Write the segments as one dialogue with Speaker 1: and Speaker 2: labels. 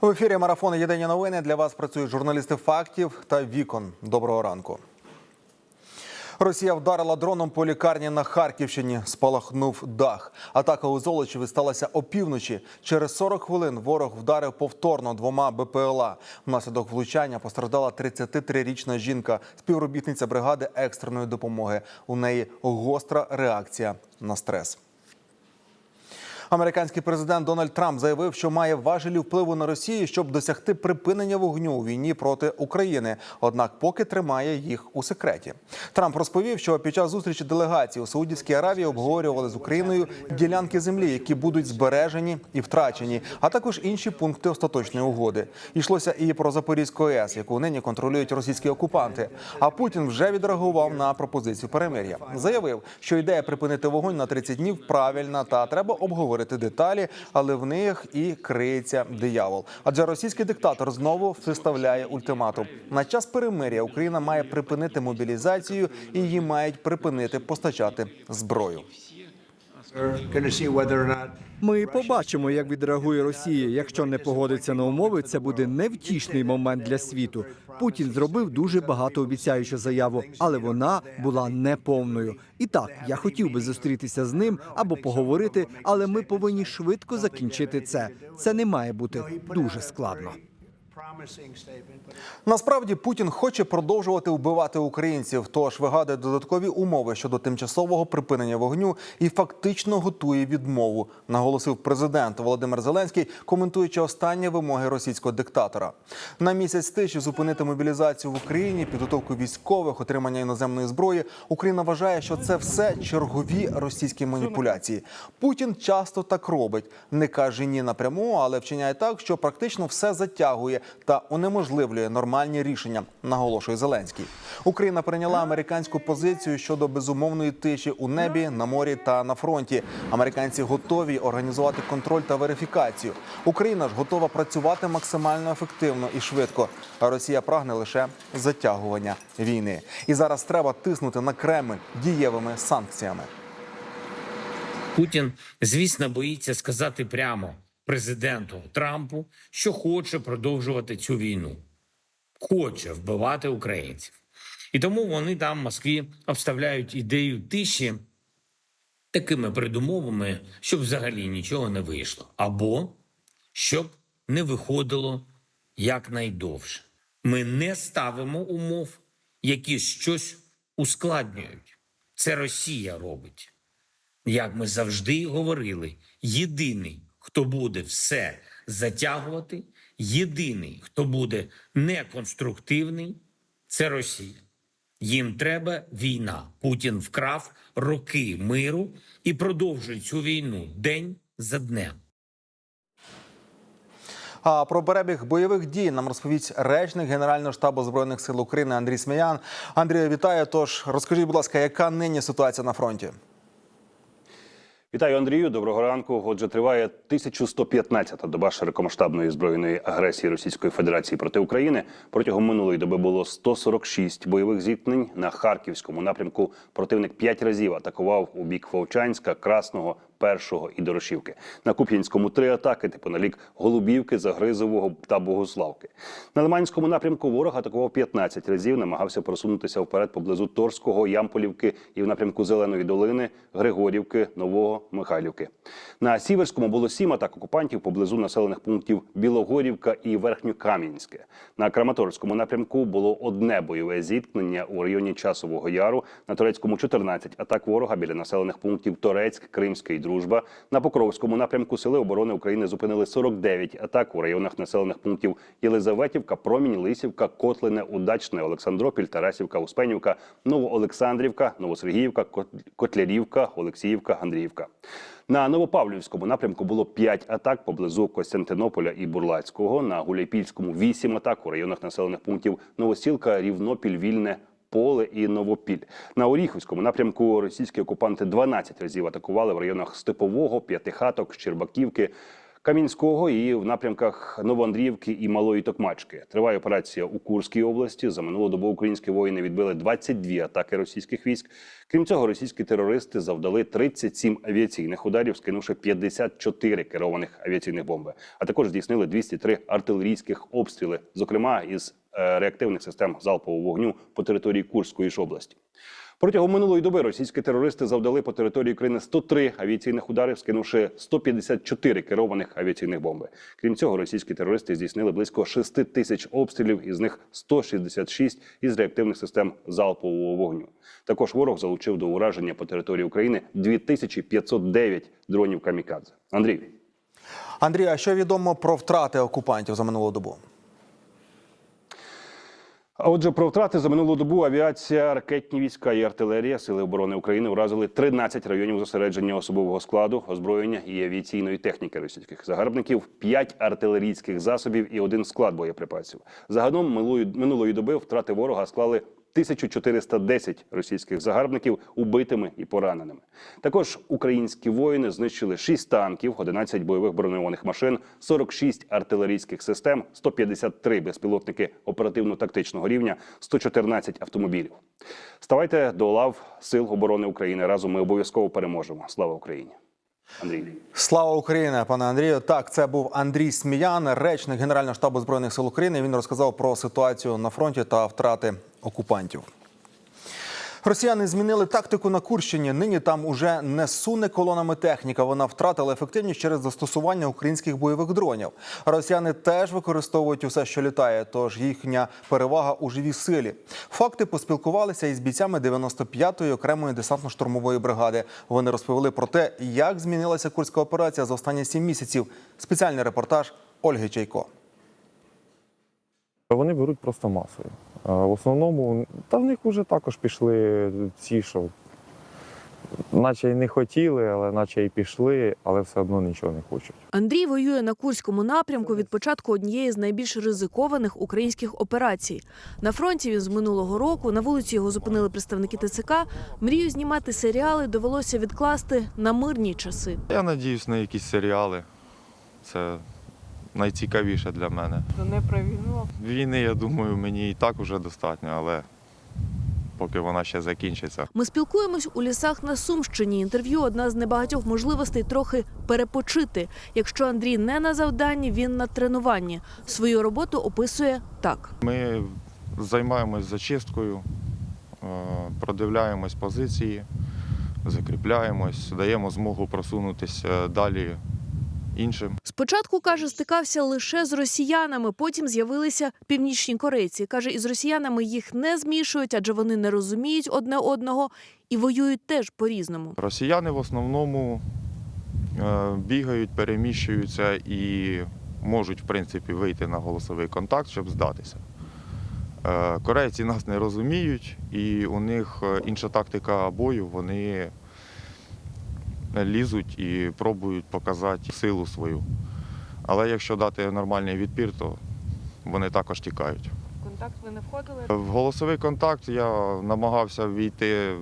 Speaker 1: В ефірі марафону Єдині новини для вас працюють журналісти фактів та вікон. Доброго ранку. Росія вдарила дроном по лікарні на Харківщині. Спалахнув дах. Атака у Золочеві сталася опівночі. Через 40 хвилин ворог вдарив повторно двома БПЛА. Внаслідок влучання постраждала 33-річна жінка, співробітниця бригади екстреної допомоги. У неї гостра реакція на стрес. Американський президент Дональд Трамп заявив, що має важелі впливу на Росію, щоб досягти припинення вогню у війні проти України. Однак, поки тримає їх у секреті. Трамп розповів, що під час зустрічі делегації у Саудівській Аравії обговорювали з Україною ділянки землі, які будуть збережені і втрачені, а також інші пункти остаточної угоди. Йшлося і про Запорізьку АЕС, яку нині контролюють російські окупанти. А Путін вже відреагував на пропозицію перемир'я. Заявив, що ідея припинити вогонь на 30 днів правильна та треба обговорити деталі, але в них і криється диявол. Адже російський диктатор знову виставляє ультиматум. На час перемир'я Україна має припинити мобілізацію і її мають припинити постачати зброю.
Speaker 2: Ми побачимо, як відреагує Росія. Якщо не погодиться на умови, це буде невтішний момент для світу. Путін зробив дуже багато обіцяючу заяву, але вона була неповною. І так, я хотів би зустрітися з ним або поговорити, але ми повинні швидко закінчити це. Це не має бути дуже складно.
Speaker 1: Насправді Путін хоче продовжувати вбивати українців, тож вигадує додаткові умови щодо тимчасового припинення вогню і фактично готує відмову, наголосив президент Володимир Зеленський, коментуючи останні вимоги російського диктатора. На місяць тиші зупинити мобілізацію в Україні, підготовку військових, отримання іноземної зброї. Україна вважає, що це все чергові російські маніпуляції. Путін часто так робить, не каже ні напряму, але вчиняє так, що практично все затягує та унеможливлює нормальні рішення, наголошує Зеленський. Україна прийняла американську позицію щодо безумовної тиші у небі, на морі та на фронті. Американці готові організувати контроль та верифікацію. Україна ж готова працювати максимально ефективно і швидко. А Росія прагне лише затягування війни. І зараз треба тиснути на Кремль дієвими санкціями.
Speaker 3: Путін, звісно, боїться сказати прямо президенту Трампу, що хоче продовжувати цю війну, хоче вбивати українців. І тому вони там в Москві обставляють ідею тиші такими передумовами, щоб взагалі нічого не вийшло, або щоб не виходило якнайдовше. Ми не ставимо умов, які щось ускладнюють. Це Росія робить як ми завжди говорили, єдиний, хто буде все затягувати, єдиний, хто буде неконструктивний, це Росія. Їм треба війна. Путін вкрав роки миру і продовжує цю війну день за днем.
Speaker 1: А про перебіг бойових дій нам розповість речник Генерального штабу збройних сил України Андрій Сміян. Андрію, вітаю. Тож розкажіть, будь ласка, яка нині ситуація на фронті?
Speaker 4: Вітаю, Андрію. Доброго ранку. Отже, триває 1115-та доба широкомасштабної збройної агресії Російської Федерації проти України. Протягом минулої доби було 146 бойових зіткнень на харківському напрямку. Противник п'ять разів атакував у бік Вовчанська, Красного, Першого і Дорошівки. На Куп'янському три атаки, типу на лік Голубівки, Загризового та Богославки. На Лиманському напрямку ворог атакував 15 разів, намагався просунутися вперед поблизу Торського, Ямполівки і в напрямку Зеленої долини, Григорівки, Нового Михайлівки. На Сіверському було сім атак окупантів поблизу населених пунктів Білогорівка і Верхньокам'янське. На Краматорському напрямку було одне бойове зіткнення у районі Часового Яру. На Турецькому 14 атак ворога біля населених пунктів Торецьк, Кримська і Дружба. На Покровському напрямку Сили оборони України зупинили 49 атак у районах населених пунктів Єлизаветівка, Промінь, Лисівка, Котлине, Удачне, Олександропіль, Тарасівка, Успенівка, Новоолександрівка, Новосергіївка, Котлярівка, Олексіївка, Андріївка. На Новопавлівському напрямку було 5 атак поблизу Костянтинополя і Бурлацького. На Гуляйпільському 8 атак у районах населених пунктів Новосілка, Рівнопіль, Вільне. Поле і Новопіль. На Оріховському напрямку російські окупанти 12 разів атакували в районах Степового, П'ятихаток, Щербаківки, Камінського і в напрямках Новоандріївки і Малої Токмачки. Триває операція у Курській області. За минулу добу українські воїни відбили 22 атаки російських військ. Крім цього, російські терористи завдали 37 авіаційних ударів, скинувши 54 керованих авіаційних бомби. А також здійснили 203 артилерійських обстріли, зокрема із е, реактивних систем залпового вогню по території Курської ж області. Протягом минулої доби російські терористи завдали по території України 103 авіаційних ударів, скинувши 154 керованих авіаційних бомби. Крім цього, російські терористи здійснили близько 6 тисяч обстрілів, із них 166 із реактивних систем залпового вогню. Також ворог залучив до ураження по території України 2509 дронів камікадзе. Андрій.
Speaker 1: Андрій, а що відомо про втрати окупантів за минулу добу?
Speaker 4: А отже, про втрати за минулу добу авіація, ракетні війська і артилерія Сили оборони України вразили 13 районів зосередження особового складу, озброєння і авіаційної техніки російських загарбників, 5 артилерійських засобів і один склад боєприпасів. Загалом минулої, доби втрати ворога склали 1410 російських загарбників убитими і пораненими. Також українські воїни знищили 6 танків, 11 бойових броньованих машин, 46 артилерійських систем, 153 безпілотники оперативно-тактичного рівня, 114 автомобілів. Ставайте до лав Сил оборони України. Разом ми обов'язково переможемо. Слава Україні! Андрій.
Speaker 1: Слава Україні, пане Андрію. Так, це був Андрій Сміян, речник Генерального штабу збройних сил України. Він розказав про ситуацію на фронті та втрати окупантів. Росіяни змінили тактику на Курщині. Нині там уже не суне колонами техніка. Вона втратила ефективність через застосування українських бойових дронів. Росіяни теж використовують усе, що літає. Тож їхня перевага у живій силі. Факти поспілкувалися із бійцями 95-ї окремої десантно-штурмової бригади. Вони розповіли про те, як змінилася курська операція за останні сім місяців. Спеціальний репортаж Ольги Чайко.
Speaker 5: Вони беруть просто масою. А В основному, та в них вже також пішли ці, що наче й не хотіли, але наче й пішли, але все одно нічого не хочуть.
Speaker 6: Андрій воює на Курському напрямку від початку однієї з найбільш ризикованих українських операцій. На фронті він з минулого року на вулиці його зупинили представники ТЦК. Мрію знімати серіали довелося відкласти на мирні часи.
Speaker 5: Я надіюсь на якісь серіали. Це найцікавіше для мене.
Speaker 6: Не про війну.
Speaker 5: Війни, я думаю, мені і так вже достатньо, але поки вона ще закінчиться.
Speaker 6: Ми спілкуємось у лісах на Сумщині. Інтерв'ю одна з небагатьох можливостей трохи перепочити. Якщо Андрій не на завданні, він на тренуванні. Свою роботу описує так.
Speaker 5: Ми займаємось зачисткою, е, продивляємось позиції, закріпляємось, даємо змогу просунутися далі іншим.
Speaker 6: Спочатку каже, стикався лише з росіянами. Потім з'явилися північні корейці. каже, із росіянами їх не змішують, адже вони не розуміють одне одного і воюють теж по-різному.
Speaker 5: Росіяни в основному е, бігають, переміщуються і можуть, в принципі, вийти на голосовий контакт, щоб здатися. Е, Корейці нас не розуміють, і у них е, інша тактика бою, вони лізуть і пробують показати силу свою. Але якщо дати нормальний відпір, то вони також тікають.
Speaker 6: Контакт ви не входили?
Speaker 5: В голосовий контакт я намагався війти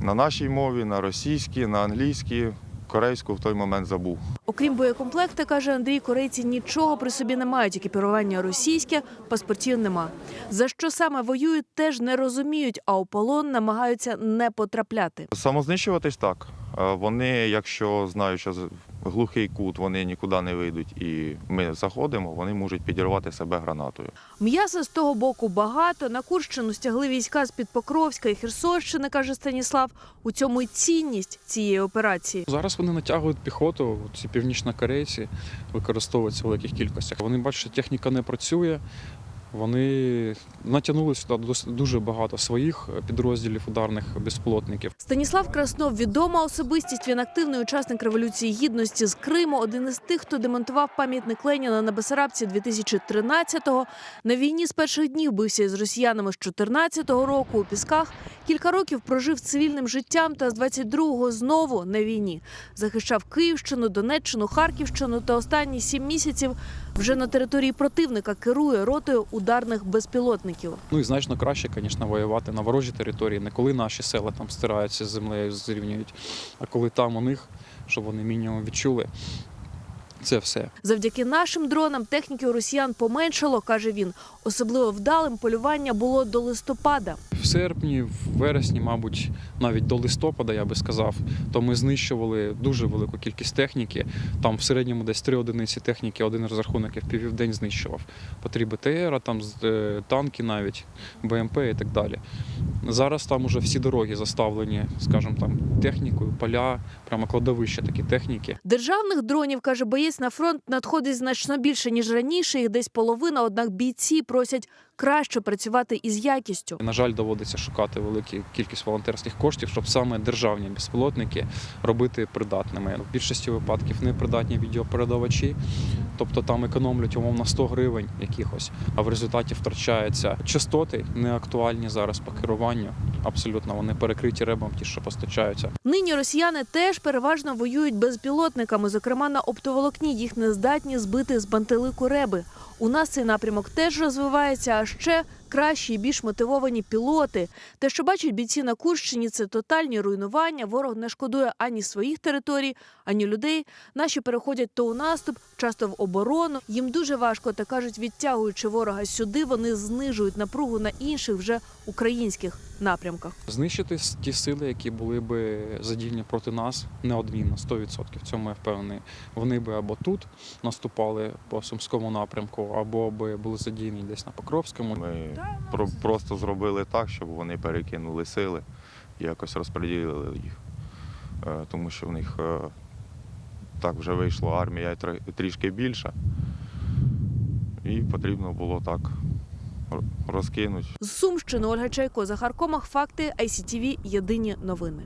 Speaker 5: на нашій мові, на російській, на англійській. Корейську в той момент забув.
Speaker 6: Окрім боєкомплекта, каже Андрій, корейці нічого при собі не мають. Екіпірування російське, паспортів нема. За що саме воюють, теж не розуміють, а у полон намагаються не потрапляти.
Speaker 5: Самознищуватись так. Е, Вони, якщо знають, що з- глухий кут, вони нікуди не вийдуть, і ми заходимо, вони можуть підірвати себе гранатою.
Speaker 6: М'яса з того боку багато. На Курщину стягли війська з під Покровська і Херсонщини, каже Станіслав. У цьому й цінність цієї операції.
Speaker 7: Зараз вони натягують піхоту, ці північнокорейці використовуються в великих кількостях. Вони бачать, що техніка не працює. Вони натягнули сюди дуже багато своїх підрозділів ударних безпілотників.
Speaker 6: Станіслав Краснов відома особистість. Він активний учасник революції гідності з Криму. Один із тих, хто демонтував пам'ятник Леніна на Бесарабці 2013-го. На війні з перших днів бився із росіянами з 14-го року у пісках. Кілька років прожив цивільним життям та з 22-го знову на війні. Захищав Київщину, Донеччину, Харківщину та останні сім місяців вже на території противника керує ротою ударних безпілотників.
Speaker 7: Ну і значно краще, звісно, воювати на ворожій території, не коли наші села там стираються з землею, зрівнюють, а коли там у них, щоб вони мінімум відчули, Це все.
Speaker 6: Завдяки нашим дронам техніки у росіян поменшало, каже він. Особливо вдалим полювання було до листопада.
Speaker 7: В серпні, в вересні, мабуть, навіть до листопада, я би сказав, то ми знищували дуже велику кількість техніки. Там в середньому десь три одиниці техніки, один розрахунок я в південь знищував. По три БТР, там е, танки навіть, БМП і так далі. Зараз там уже всі дороги заставлені, скажімо, там технікою, поля, прямо кладовища такі техніки.
Speaker 6: Державних дронів, каже боєць, на фронт надходить значно більше, ніж раніше, їх десь половина, однак бійці просять краще працювати із якістю.
Speaker 7: На жаль, доводиться шукати велику кількість волонтерських коштів, щоб саме державні безпілотники робити придатними. В більшості випадків непридатні відеопередавачі, тобто там економлять умовно 100 гривень якихось, а в результаті втрачаються частоти, не актуальні зараз по керуванню. Абсолютно вони перекриті ребом, ті, що постачаються.
Speaker 6: Нині росіяни теж переважно воюють безпілотниками. Зокрема, на оптоволокні їх не здатні збити з бантелику реби. У нас цей напрямок теж розвивається, а ще кращі і більш мотивовані пілоти. Те, що бачать бійці на Курщині, це тотальні руйнування. Ворог не шкодує ані своїх територій, ані людей. Наші переходять то у наступ, часто в оборону. Їм дуже важко, та кажуть, відтягуючи ворога сюди, вони знижують напругу на інших вже українських напрямках.
Speaker 7: Знищити ті сили, які були би задіяні проти нас, неодмінно, 100%. В цьому я впевнений. Вони би або тут наступали по сумському напрямку, або би були задіяні десь на Покровському.
Speaker 5: Ми про- просто зробили так, щоб вони перекинули сили і якось розподілили їх. Е, Тому що в них е, так вже вийшла армія трішки більша. І потрібно було так р- розкинути.
Speaker 6: З Сумщини Ольга Чайко, Захар Комах, факти ICTV, Єдині новини.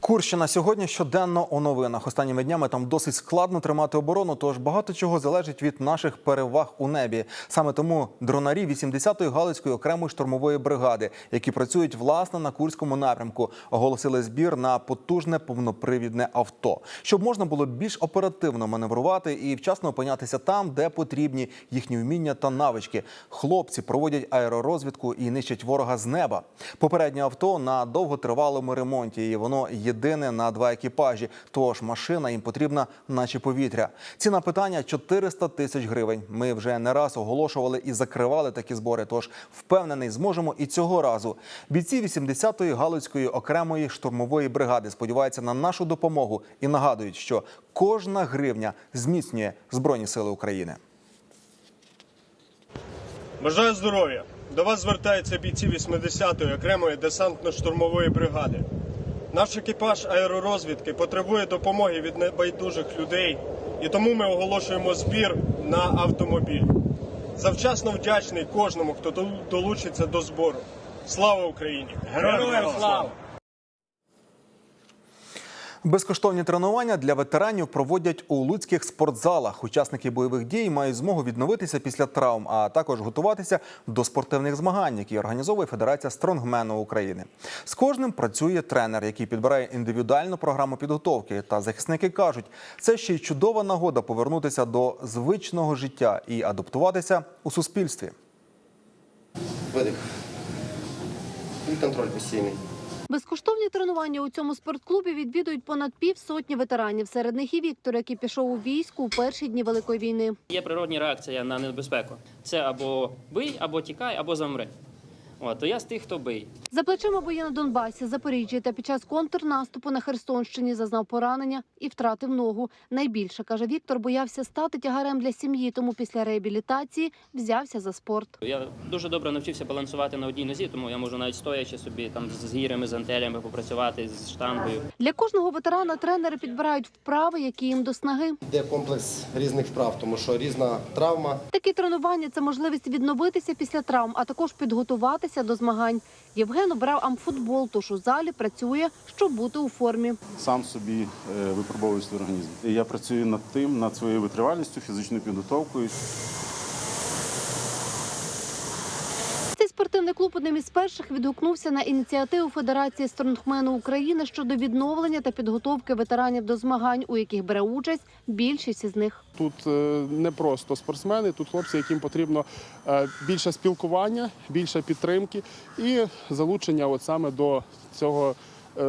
Speaker 1: Курщина сьогодні щоденно у новинах. Останніми днями там досить складно тримати оборону, тож багато чого залежить від наших переваг у небі. Саме тому дронарі 80-ї Галицької окремої штурмової бригади, які працюють власне на курському напрямку, оголосили збір на потужне повнопривідне авто, щоб можна було більш оперативно маневрувати і вчасно опинятися там, де потрібні їхні вміння та навички. Хлопці проводять аеророзвідку і нищать ворога з неба. Попереднє авто на довготривалому ремонті, і воно єдине на два екіпажі. Тож машина їм потрібна, наче повітря. Ціна питання 400 тисяч гривень. Ми вже не раз оголошували і закривали такі збори. Тож впевнений, зможемо і цього разу. Бійці 80-ї Галицької окремої штурмової бригади сподіваються на нашу допомогу і нагадують, що кожна гривня зміцнює Збройні Сили України.
Speaker 8: Бажаю здоров'я! До вас звертаються бійці 80-ї окремої десантно-штурмової бригади. Наш екіпаж аеророзвідки потребує допомоги від небайдужих людей, і тому ми оголошуємо збір на автомобіль. Завчасно вдячний кожному, хто долучиться до збору. Слава Україні! Героям слава!
Speaker 1: Безкоштовні тренування для ветеранів проводять у луцьких спортзалах. Учасники бойових дій мають змогу відновитися після травм, а також готуватися до спортивних змагань, які організовує Федерація стронгмену України. З кожним працює тренер, який підбирає індивідуальну програму підготовки. Та захисники кажуть, це ще й чудова нагода повернутися до звичного життя і адаптуватися у суспільстві.
Speaker 9: Видих. І контроль постійний.
Speaker 10: Безкоштовні тренування у цьому спортклубі відвідують понад півсотні ветеранів. Серед них і Віктор, який пішов у війську у перші дні Великої війни.
Speaker 11: Є природні реакція на небезпеку. Це або бий, або тікай, або замри. От, то я з тих, хто бий.
Speaker 10: За плечима бої на Донбасі, Запоріжжі та під час контрнаступу на Херсонщині зазнав поранення і втратив ногу. Найбільше каже Віктор, боявся стати тягарем для сім'ї, тому після реабілітації взявся за спорт.
Speaker 11: Я дуже добре навчився балансувати на одній нозі, тому я можу навіть стоячи собі там з гірями, з антелями попрацювати з штангою.
Speaker 10: Для кожного ветерана тренери підбирають вправи, які їм до снаги.
Speaker 9: Йде комплекс різних вправ, тому що різна травма.
Speaker 10: Такі тренування це можливість відновитися після травм, а також підготуватися до змагань. Євген обрав амфутбол, тож у залі працює, щоб бути у формі.
Speaker 12: сам собі е, випробовую свій організм. Я працюю над тим, над своєю витривалістю, фізичною підготовкою.
Speaker 10: Цей спортивний клуб одним із перших відгукнувся на ініціативу Федерації стронгмену України щодо відновлення та підготовки ветеранів до змагань, у яких бере участь більшість із них.
Speaker 13: Тут е, не просто спортсмени, тут хлопці, яким потрібно е, більше спілкування, більше підтримки і залучення от саме до цього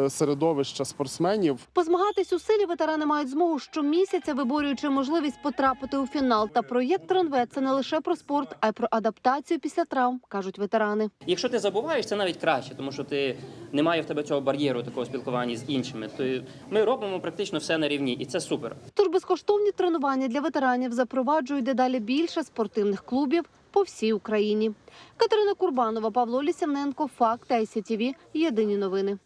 Speaker 13: середовища спортсменів.
Speaker 10: Позмагатись у силі ветерани мають змогу щомісяця, виборюючи можливість потрапити у фінал. Та проєкт Тронвет – це не лише про спорт, а й про адаптацію після травм, кажуть ветерани.
Speaker 11: Якщо ти забуваєш, це навіть краще, тому що ти немає в тебе цього бар'єру такого спілкування з іншими. То ми робимо практично все на рівні, і це супер.
Speaker 10: Тож безкоштовні тренування для ветеранів запроваджують дедалі більше спортивних клубів по всій Україні. Катерина Курбанова, Павло Лісявненко, Факт ICTV. Єдині новини.